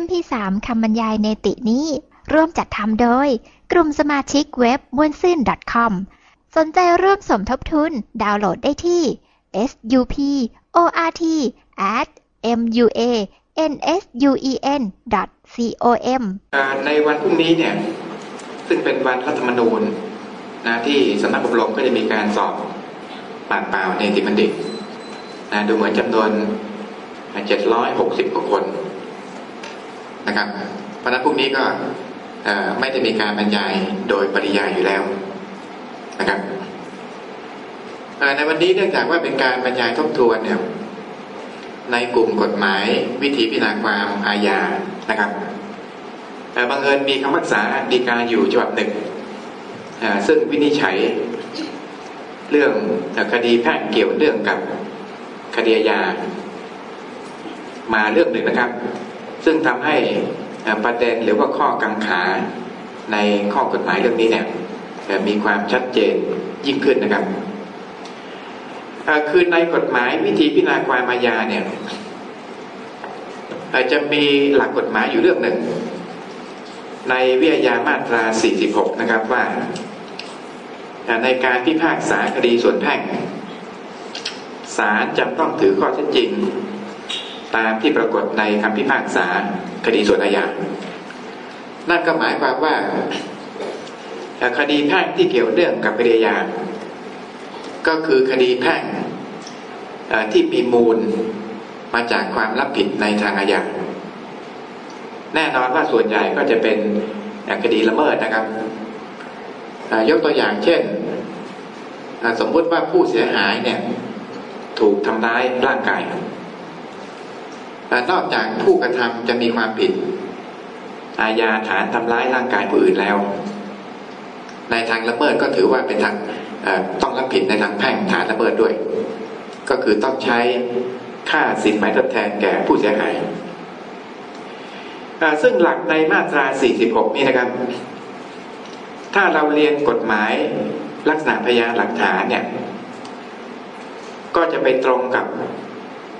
MP3 คำบรรยายเนตินี้ ร่วมจัดทำโดย กลุ่มสมาชิกเว็บมวนซื่น .com สนใจร่วมสมทบทุนดาวน์โหลดได้ที่ suport at muansuen.com ในวันพรุ่งนี้เนี่ย ซึ่งเป็นวันรัฐธรรมนูญนะที่สำนักบรมก็จะมีการสอบปากเปล่าในติบัณฑิตนะดูเหมือนจำนวน 760 กว่าคน นะครับ เพราะนั้นพรุ่งนี้ก็ไม่ได้มีการบรรยายโดยปริยายอยู่แล้วนะครับในวันนี้เนื่องจากว่าเป็นการบรรยายทบทวนเนี่ยในกลุ่มกฎหมายวิธีพิจารณาความอาญานะครับบังเอิญมีคำพักษาดีกาอยู่ฉบับหนึ่งซึ่งวินิจฉัยเรื่องคดีแพ่งเกี่ยวเรื่องกับคดีอาญามาเรื่องหนึ่งนะครับ ซึ่งทำให้ประเด็นหรือว่าข้อกังขาในข้อกฎหมายเรื่องนี้เนี่ยมีความชัดเจนยิ่งขึ้นนะครับคือในกฎหมายวิธีพิจารณาความอาญาเนี่ยจะมีหลักกฎหมายอยู่เรื่องหนึ่ง ในวิทยามาตรา 46 นะครับว่า ในการพิพากษาคดีส่วนแพ่งศาลจำต้องถือข้อเท็จจริง ตามที่ปรากฏในคำพิพากษาคดีส่วนอาญา นั่นก็หมายความว่าคดีแพ่งที่เกี่ยวเรื่องกับคดีอาญา ก็คือคดีแพ่งที่มีมูลมาจากความรับผิดในทางอาญา แน่นอนว่าส่วนใหญ่ก็จะเป็นคดีละเมิดนะครับ ยกตัวอย่างเช่น สมมติว่าผู้เสียหายเนี่ยถูกทำร้ายร่างกาย นอกจากผู้กระทำจะมีความผิด อาญาฐานทำร้ายร่างกายผู้อื่นแล้ว ในทางละเมิดก็ถือว่าเป็นทางต้องรับผิดในทางแพ่งฐานละเมิดด้วย ก็คือต้องใช้ค่าสินไหมทดแทนแก่ผู้เสียหายซึ่งหลักในมาตรา 46 นี้นะครับ ถ้าเราเรียนกฎหมายลักษณะพยานหลักฐานเนี่ย ก็จะไปตรงกับ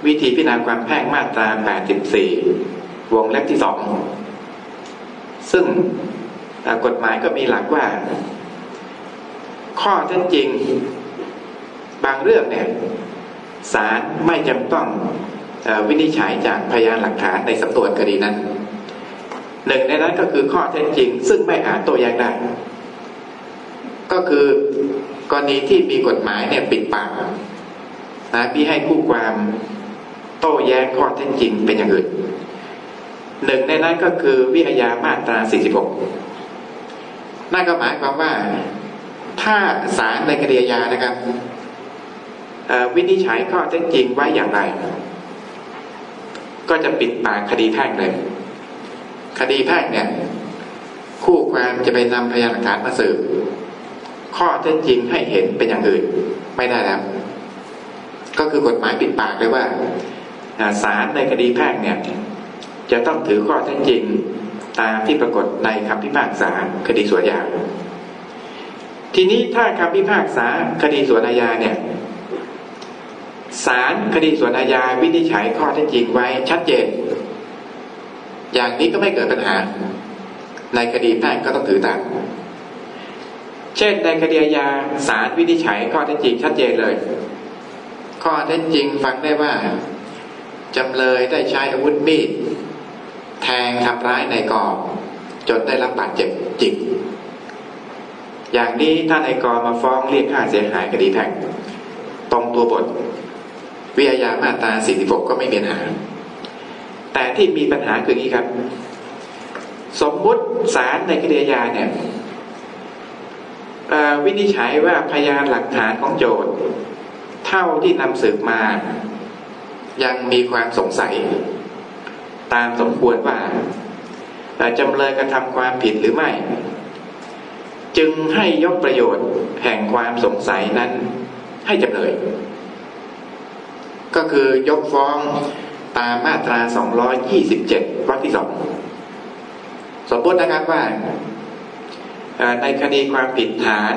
วิธีพิจารณาความแพ่งมาตรา 84 วงเล็บที่สองซึ่งกฎหมายก็มีหลักว่า ข้อเท็จจริง บางเรื่องเนี่ยศาลไม่จำต้องวินิจฉัยจากพยานหลักฐานในสำนวนคดีนั้น หนึ่งในนั้นก็คือข้อเท็จจริง ซึ่งไม่อาจโต้แย้งได้ ก็คือกรณีที่มีกฎหมายเนี่ยปิดปากนะมีให้คู่ความ โต้แย้งข้อเท็จจริงเป็นอย่างอื่นหนึ่งในนั้นก็คือวิทยามาตรา 46 นั่นก็หมายความว่าถ้าศาลในคดีอาญานะครับวินิจฉัยข้อเท็จจริงไว้อย่างไร ก็จะปิดปากคดีแพ่งเลย คดีแพ่งเนี่ย คู่ความจะไปนำพยานหลักฐานมาสืบข้อเท็จจริงให้เห็นเป็นอย่างอื่น ไม่ได้แล้ว ก็คือกฎหมายปิดปากเลยว่า ศาลในคดีแพ่งเนี่ยจะต้องถือข้อเท็จจริงตามที่ปรากฏในคำพิพากษาคดีส่วนยาทีนี้ถ้าคำพิพากษาคดีส่วนอาญาเนี่ยศาลคดีส่วนอาญาวินิจฉัยข้อเท็จจริงไว้ชัดเจน อย่างนี้ก็ไม่เกิดปัญหา ในคดีแพ่งก็ต้องถือตามเช่นในคดีอาญาศาลวินิจฉัยข้อเท็จจริงชัดเจนเลย ข้อเท็จจริงฟังได้ว่า จำเลยได้ใช้อาวุธมีดแทงทำร้ายในกอบจนได้รับบาดเจ็บจริงอย่างนี้ท่านไอกรมาฟ้องเรียกค่าเสียหายคดีแพ่งตรงตัวบท วิทยามาตรา46 ก็ไม่มีปัญหา แต่ที่มีปัญหาคืออย่างนี้ครับ สมมุติศาลในคดีอาญาเนี่ยวินิจฉัยว่าพยานหลักฐานของโจทย์ เท่าที่นำสืบมา ยังมีความสงสัย ตามสมควรว่าจำเลยกระทำความผิดหรือไม่ จึงให้ยกประโยชน์แห่งความสงสัยนั้น ให้จำเลย ก็คือยกฟ้องตามมาตรา 227วรรคที่สองสมมตินะครับว่าในคดีความผิดฐาน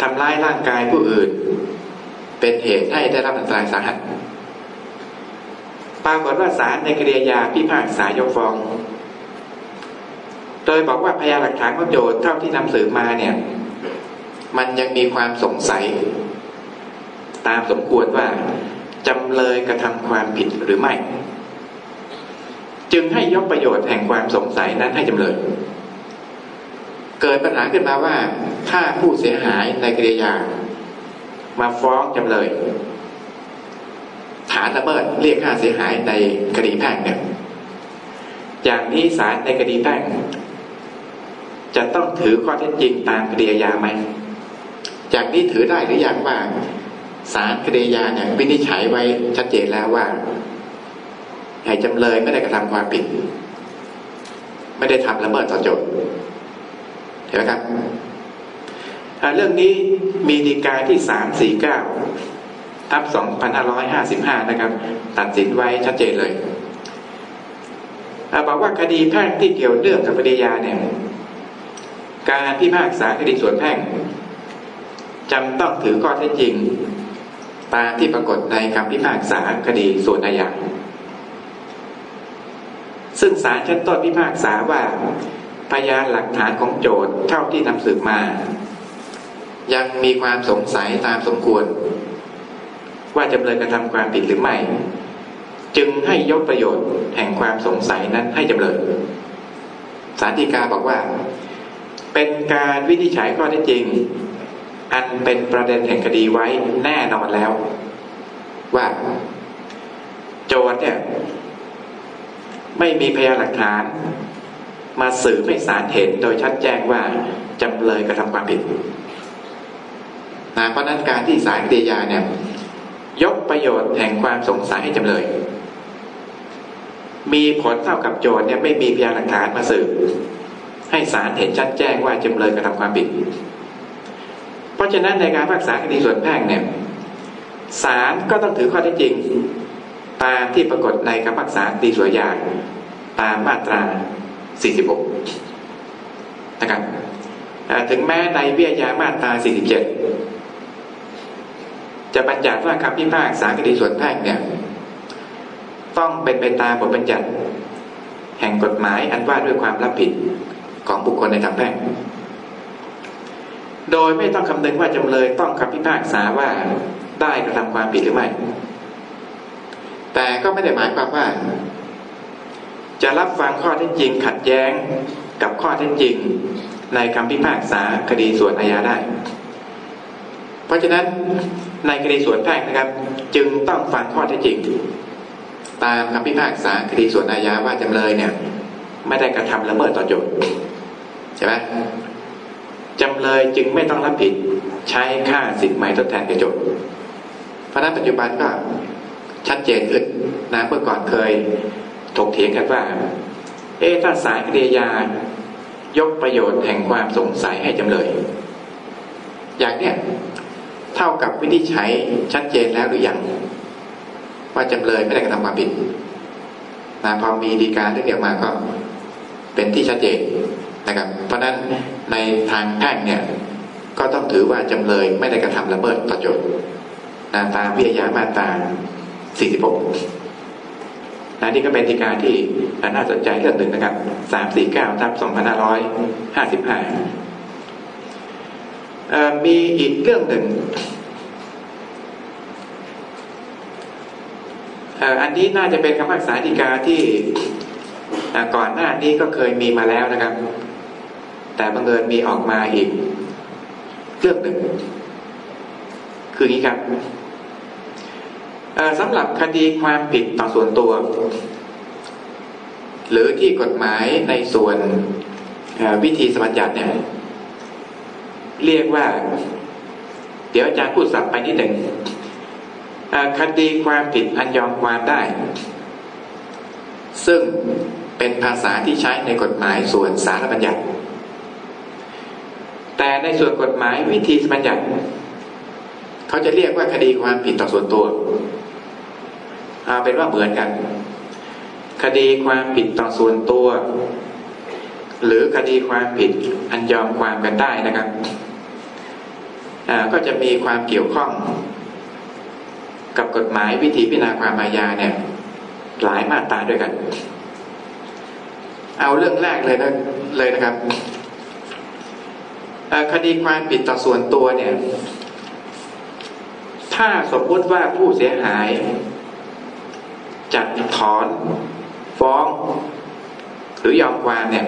ทำร้ายร่างกายผู้อื่น เป็นเหตุให้ได้รับอันตรายสาหัส ปรากฏว่าศาลในคดียาพิพากษายกฟ้อง โดยบอกว่าพยานหลักฐานของโจทย์เท่าที่นำสืบมาเนี่ย มันยังมีความสงสัย ตามสมควรว่าจำเลยกระทำความผิดหรือไม่ จึงให้ยกประโยชน์แห่งความสงสัยนั้นให้จำเลยเกิดปัญหาขึ้นมาว่า ถ้าผู้เสียหายในคดียามาฟ้องจำเลย ฐานละเมิดเรียกค่าเสียหายในคดีแพ่งเนี่ยอย่างนี้ศาลในคดีแพ่งจะต้องถือข้อเท็จจริงตามคดีอาญาไหมจากนี้ถือได้หรือยังว่าศาลคดีอาญาเนี่ยวินิจฉัยไว้ชัดเจนแล้วว่าให้จำเลยไม่ได้กระทำความผิด ไม่ได้ทำละเมิดต่อโจทย์เห็นไหมครับเรื่องนี้มีดีกาที่สามสี่เก้า ทับสองพันห้าร้อยห้าสิบห้านะครับ ตัดสินไว้ชัดเจนเลยบอกว่าคดีแพ่งที่เกี่ยวเนื่องกับคดียาเนี่ย การพิพากษาคดีส่วนแพ่งจำต้องถือข้อเท็จจริง ตามที่ปรากฏในคำพิพากษาคดีส่วนอาญาซึ่งศาลชั้นต้นพิพากษาว่าพยานหลักฐานของโจทย์เท่าที่นำสืบมา ยังมีความสงสัยตามสมควร ว่าจำเลยกระทำความผิดหรือไม่ จึงให้ยกประโยชน์แห่งความสงสัยนั้นให้จำเลยสารดีกาบอกว่า เป็นการวินิจฉัยข้อเท็จจริง อันเป็นประเด็นแห่งคดีไว้แน่นอนแล้ว ว่า โจทย์เนี่ย ไม่มีพยานหลักฐาน มาสืบให้ศาลเห็นโดยชัดแจ้งว่าจำเลยกระทำความผิดนะเพราะนั้นการที่ศาลคดียาเนี่ย ยกประโยชน์แห่งความสงสัยให้จำเลย มีผลเท่ากับโจทย์เนี่ยไม่มีพยานหลักฐานมาสืบให้ศาลเห็นชัดแจ้งว่าจำเลยกระทำความผิด เพราะฉะนั้นในการพักษาคดีส่วนแพ่งเนี่ยศาลก็ต้องถือข้อเท็จจริง ตามที่ปรากฏในคำพักษาตีส่วยยาตามมาตรา 46 นะครับถึงแม้ในเบี้ยยามาตรา 47 จะบัญญัติว่าคำพิพากษาคดีส่วนแพ่งเนี่ย ต้องเป็นไปตามบทบัญญัติ แห่งกฎหมายอันว่าด้วยความรับผิดของบุคคลในทางแพ่ง โดยไม่ต้องคำนึงว่าจำเลยต้องคำพิพากษาว่าได้กระทำความผิดหรือไม่ แต่ก็ไม่ได้หมายความว่า จะรับฟังข้อเท็จจริง ขัดแย้งกับข้อเท็จจริง ในคำพิพากษาคดีส่วนอาญาได้ เพราะฉะนั้นในคดีส่วนแพ่งนะครับ จึงต้องฟังข้อเท็จจริง ตามคำพิพากษาคดีส่วนอาญาว่าจำเลยเนี่ย ไม่ได้กระทำละเมิดต่อโจทย์ใช่ไหมจำเลยจึงไม่ต้องรับผิดใช้ค่าสิทธิ์ใหม่ทดแทนกระจทย์เพราะนั้นปัจจุบันก็ชัดเจนขึ้นนะเมื่อก่อนเคยถกเถียงกันว่า เอ๊ถ้าสายคดียายกประโยชน์แห่งความสงสัยให้จำเลย อย่างเนี้ย เท่ากับวินิจฉัยชัดเจนแล้วหรือยังว่าจำเลยไม่ได้กระทำความผิดนะพอมีดีการเรื่องเดียวมาก็เป็นที่ชัดเจนนะครับ เพราะนั้นในทางแพ่งเนี่ยก็ต้องถือว่าจำเลยไม่ได้กระทำละเมิดต่อโจทย์ตามวิทยามาตรา46นะนี่ก็เป็นทีการที่น่าสนใจเรื่องหนึ่งนะครับ349ทับ2555 มีอีกเรื่องหนึ่ง อันนี้น่าจะเป็นคำพักษาฎีกาที่ก่อนหน้านี้ก็เคยมีมาแล้วนะครับ แต่บังเอิญมีออกมาอีกเรื่องหนึ่ง คืออย่างนี้ครับสำหรับคดีความผิดต่อส่วนตัว หรือที่กฎหมายในส่วนวิธีสมัญญัติเนี่ย เรียกว่า เดี๋ยวอาจารย์พูดสับไปนิดหนึ่งคดีความผิดอันยอมความได้ ซึ่งเป็นภาษาที่ใช้ในกฎหมายส่วนสารบัญญัติ แต่ในส่วนกฎหมายวิธีสมัญญัติ เขาจะเรียกว่าคดีความผิดต่อส่วนตัวเอาเป็นว่าเหมือนกัน คดีความผิดต่อส่วนตัว หรือคดีความผิดอันยอมความกันได้นะครับ ก็จะมีความเกี่ยวข้องกับกฎหมายวิธีพิจารณาความอาญาเนี่ย หลายมาตราด้วยกัน เอาเรื่องแรกเลยนะเลยนะครับคดีความผิดต่อส่วนตัวเนี่ย ถ้าสมมติว่าผู้เสียหายจะถอนฟ้อง หรือยอมความเนี่ย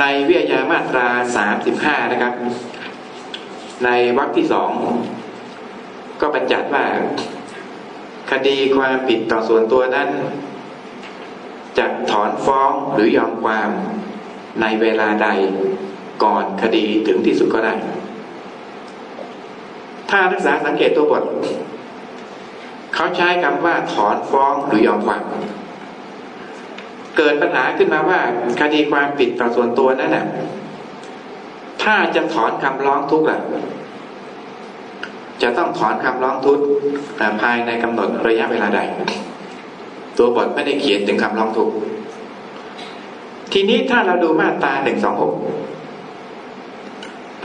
ในวิทยามาตราสามสิบห้านะครับ ในวรรคที่สองก็บัญญัติว่า คดีความผิดต่อส่วนตัวนั้นจะถอนฟ้องหรือยอมความในเวลาใดก่อนคดีถึงที่สุดก็ได้ ถ้านักศึกษาสังเกตตัวบท เขาใช้คำว่าถอนฟ้องหรือยอมความ เกิดปัญหาขึ้นมาว่า คดีความผิดต่อส่วนตัวนั้นน่ะ ถ้าจะถอนคำร้องทุกข์ล่ะจะต้องถอนคำร้องทุกข์ภายในกำหนดระยะเวลาใด ตัวบทไม่ได้เขียนถึงคำร้องทุกข์ทีนี้ถ้าเราดูมาตราหนึ่งสองหก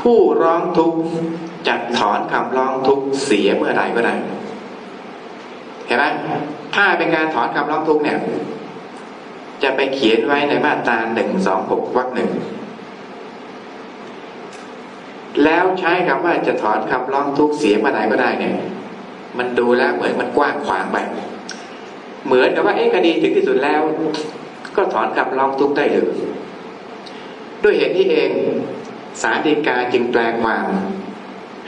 ผู้ร้องทุกข์จะถอนคำร้องทุกข์เสียเมื่อใดก็ได้เห็นไหมถ้าเป็นการถอนคำร้องทุกข์เนี่ย จะไปเขียนไว้ในมาตราหนึ่งสองหกวรรคหนึ่ง แล้วใช้คำว่าจะถอนคำร้องทุกข์เสียมื่อใดก็ได้เนี่ย มันดูแล้วเหมือนมันกว้างขวางไปเหมือนกับว่าเอ๊ะคดีถึงที่สุดแล้ว ก็ถอนคำร้องทุกข์ได้หรือด้วยเหตุที่เองสารดีกาจึงแปลความ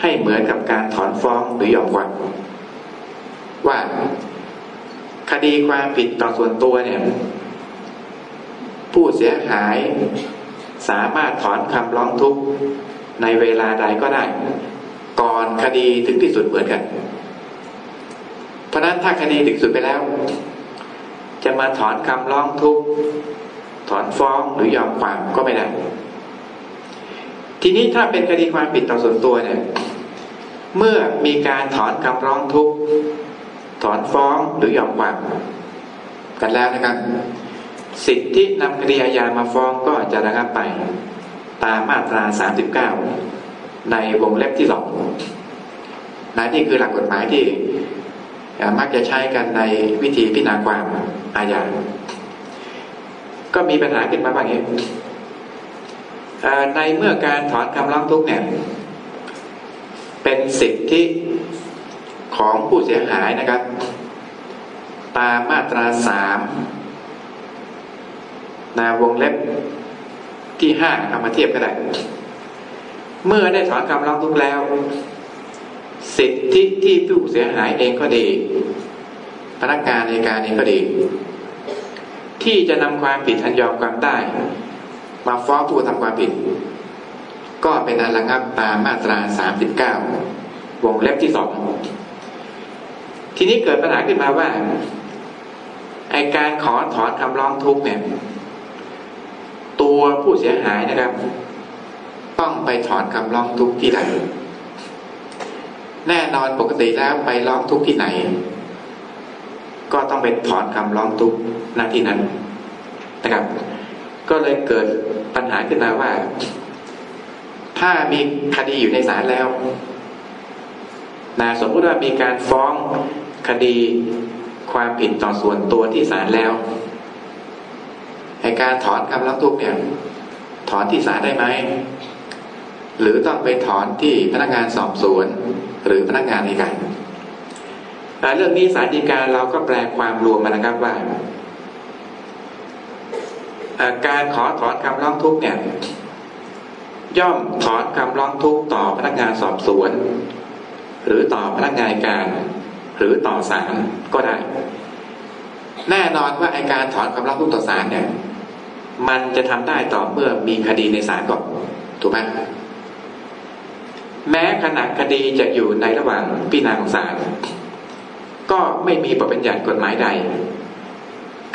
ให้เหมือนกับการถอนฟ้องหรือยอมความว่า คดีความผิดต่อส่วนตัวเนี่ย ผู้เสียหายสามารถถอนคำร้องทุกข์ ในเวลาใดก็ได้ ก่อนคดีถึงที่สุดเหมือนกัน เพราะนั้นถ้าคดีถึงสุดไปแล้ว จะมาถอนคำร้องทุกข์ถอนฟ้องหรือยอมความก็ไม่ได้ ทีนี้ถ้าเป็นคดีความผิดต่อส่วนตัวเนี่ย เมื่อมีการถอนคำร้องทุกข์ถอนฟ้องหรือยอมความกันแล้วนะครับ สิทธินำคดีอาญามาฟ้องก็จะระงับไป ตามมาตราสามสิบเก้าในวงเล็บที่สองนะนี่คือหลักกฎหมายที่มักจะใช้กันในวิธีพิจารณาความอาญา ก็มีปัญหาขึ้นมาบ้างเองในเมื่อการถอนคำร้องทุกข์เนี่ยเป็นสิทธิของผู้เสียหายนะครับ ตามมาตราสามนาวงเล็บ ที่ห้าเอามาเทียบก็ได้เมื่อได้ถอนคำร้องทุกข์แล้ว สิทธิที่ผู้เสียหายเองก็ดี พนักงานในการเองก็ดี ที่จะนำความผิดอันยอมความได้ มาฟ้องผู้ทำความผิด ก็เป็นอันระงับตามมาตราสามสิบเก้าวงเล็บที่สองทีนี้เกิดปัญหาขึ้นมาว่าไอการขอถอนคำร้องทุกข์เนี่ย ตัวผู้เสียหายนะครับ ต้องไปถอนคำร้องทุกข์ที่ไหนแน่นอนปกติแล้วไปร้องทุกข์ที่ไหน ก็ต้องไปถอนคำร้องทุกข์หน้าที่นั้นนะครับ ก็เลยเกิดปัญหาขึ้นมาว่า ถ้ามีคดีอยู่ในศาลแล้วนะสมมติว่ามีการฟ้องคดีความผิดต่อส่วนตัวที่ศาลแล้ว ในการถอนคำร้องทุกข์เนี่ย ถอนที่ศาลได้ไหม หรือต้องไปถอนที่พนักงานสอบสวน หรือพนักงานในการแต่เรื่องนี้สารดีการเราก็แปลความรวมมานะครับว่า การขอถอนคำร้องทุกข์เนี่ย ย่อมถอนคำร้องทุกข์ต่อพนักงานสอบสวน หรือต่อพนักงานการ หรือต่อศาลก็ได้ แน่นอนว่าไอการถอนคำร้องทุกข์ต่อศาลเนี่ย มันจะทำได้ต่อเมื่อมีคดีในศาลก่อนถูกไหมแม้ขณะคดีจะอยู่ในระหว่างพิจารณาของศาลก็ไม่มีบทบัญญัติกฎหมายใด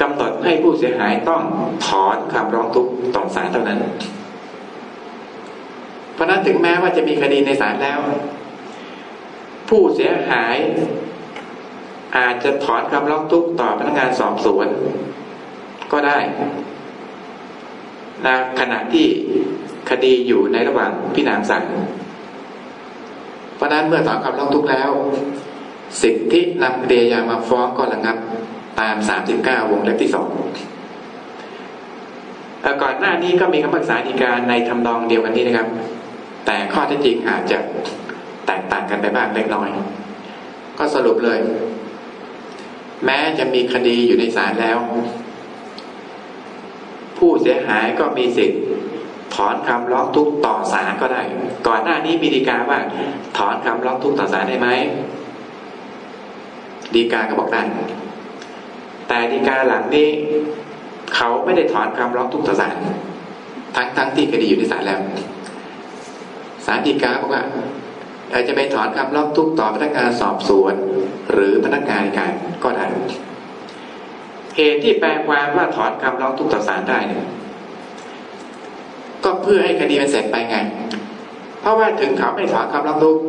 กำหนดให้ผู้เสียหายต้องถอนคำร้องทุกข์ต่อศาลเท่านั้น เพราะนั้นถึงแม้ว่าจะมีคดีในศาลแล้ว ผู้เสียหาย อาจจะถอนคำร้องทุกข์ต่อพนักงานสอบสวน ก็ได้ นะขณะที่คดีอยู่ในระหว่างพิจารณาศาลเพราะนั้นเมื่อถอนคำร้องทุกข์แล้ว สิทธินำเดียามาฟ้องก็ระงับ ตาม 39 วงเล็บที่สองก่อนหน้านี้ก็มีคำพิพากษาฎีกาในทำนองเดียวกันนี้นะครับ แต่ข้อเท็จจริงอาจจะแตกต่างกันไปบ้างเล็กน้อย ก็สรุปเลย แม้จะมีคดีอยู่ในศาลแล้ว ผู้เสียหายก็มีสิทธิ์ถอนคำร้องทุกข์ต่อศาลก็ได้ ก่อนหน้านี้มีดีกาว่า ถอนคำร้องทุกข์ต่อศาลได้ไหมดีกาก็บอกได้แต่ดีกาหลังนี้ เขาไม่ได้ถอนคำร้องทุกข์ต่อศาลทั้งทั้งที่คดีอยู่ในศาลแล้วศาลดีกาบอกว่าจะไปถอนคำร้องทุกข์ต่อพนักงานสอบสวน หรือพนักงานการก็ได้ เหตุที่แปลความว่าถอนคำร้องทุกข์ต่อศาลได้เนี่ยก็เพื่อให้คดีมันเสร็จไปไง เพราะว่าถึงเขาไม่ถอนคำร้องทุกข์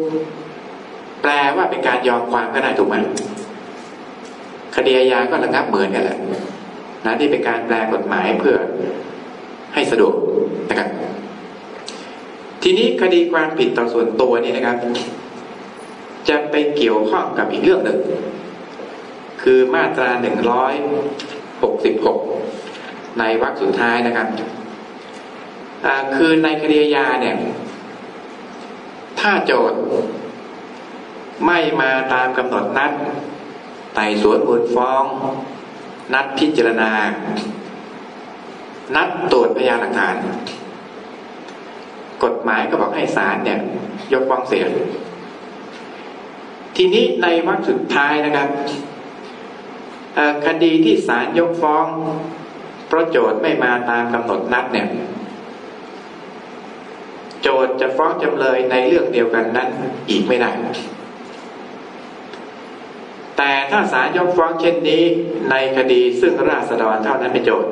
แปลว่าเป็นการยอมความก็ได้ถูกไหมคดีอาญาก็ระงับเหมือนกันแหละนะที่เป็นการแปลกฎหมายเพื่อให้สะดวกนะครับ ทีนี้คดีความผิดต่อส่วนตัวนี่นะครับ จะไปเกี่ยวข้องกับอีกเรื่องหนึ่ง คือมาตราหนึ่งร้อยหกสิบหกในวรรคสุดท้ายนะครับคือในคดีอาญาเนี่ย ถ้าโจทย์ไม่มาตามกำหนดนัดไต่สวนมูลฟ้อง นัดพิจารณา นัดตรวจพยานหลักฐาน กฎหมายก็บอกให้ศาลเนี่ย ยกฟ้องเสียทีนี้ในวรรคสุดท้ายนะครับ คดีที่ศาลยกฟ้องเพราะโจทย์ไม่มาตามกำหนดนัดเนี่ย โจทย์จะฟ้องจำเลยในเรื่องเดียวกันนั้นอีกไม่ได้ แต่ถ้าศาลยกฟ้องเช่นนี้ในคดีซึ่งราษฎรเท่านั้นเป็นโจทย์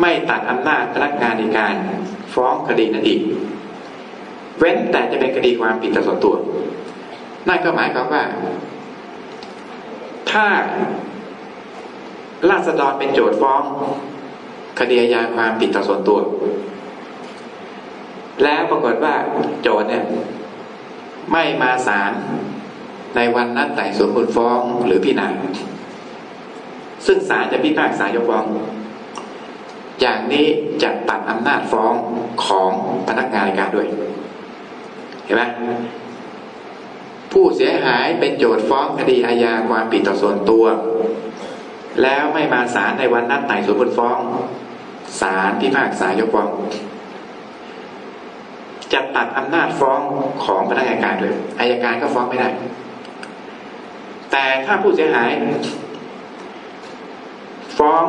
ไม่ตัดอำนาจพนักงานในการฟ้องคดีนั้นอีก เว้นแต่จะเป็นคดีความผิดต่อส่วนตัว นั่นก็หมายความว่า ถ้าราษฎรเป็นโจทย์ฟ้อง คดีอาญาความผิดต่อส่วนตัว แล้วปรากฏว่าโจทย์เนี่ย ไม่มาศาลในวันนัดไต่สวนมูลฟ้องหรือพิจารณาซึ่งศาลจะพิพากษายกฟ้อง อย่างนี้จะตัดอำนาจฟ้องของพนักงานในการด้วย เห็นไหม ผู้เสียหายเป็นโจทย์ฟ้องคดีอาญาความผิดต่อส่วนตัว แล้วไม่มาศาลในวันนัดไต่สวนมูลฟ้องศาลพิพากษายกฟ้องจะตัดอำนาจฟ้องของพนักงานการด้วยอายการก็ฟ้องไม่ได้ แต่ถ้าผู้เสียหาย ฟ้อง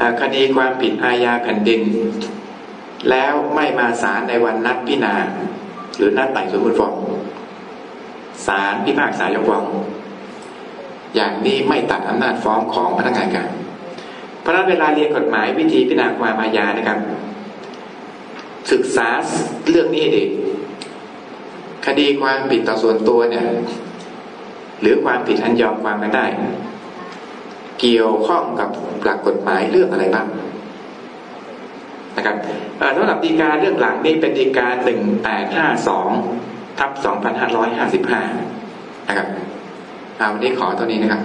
อคดีความผิดอาญาแผ่นดิน แล้วไม่มาศาลในวันนัดพิจารณาหรือนัดไต่สวนมูลฟ้อง ศาลพิพากษายกฟ้อง อย่างนี้ไม่ตัดอำนาจฟ้องของพนักงานการเพราะเวลาเรียนกฎหมายวิธีพิจารณาความอาญานะครับ ศึกษาเรื่องนี้ดิคดีความผิดต่อส่วนตัวเนี่ย หรือความผิดอันยอมความกันได้ เกี่ยวข้องกับหลักกฎหมายเรื่องอะไรบ้างนะครับสำหรับดีกาเรื่องหลังนี้เป็นดีกาหนึ่งแปดห้าสอง ทับสองพันห้าร้อยห้าสิบห้านะครับวันนี้ขอตัวนี้นะครับ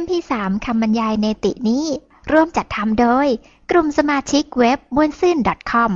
MP3 คำบรรยายในตินี้ ร่วมจัดทำโดย กลุ่มสมาชิกเว็บม้วนซื่น .com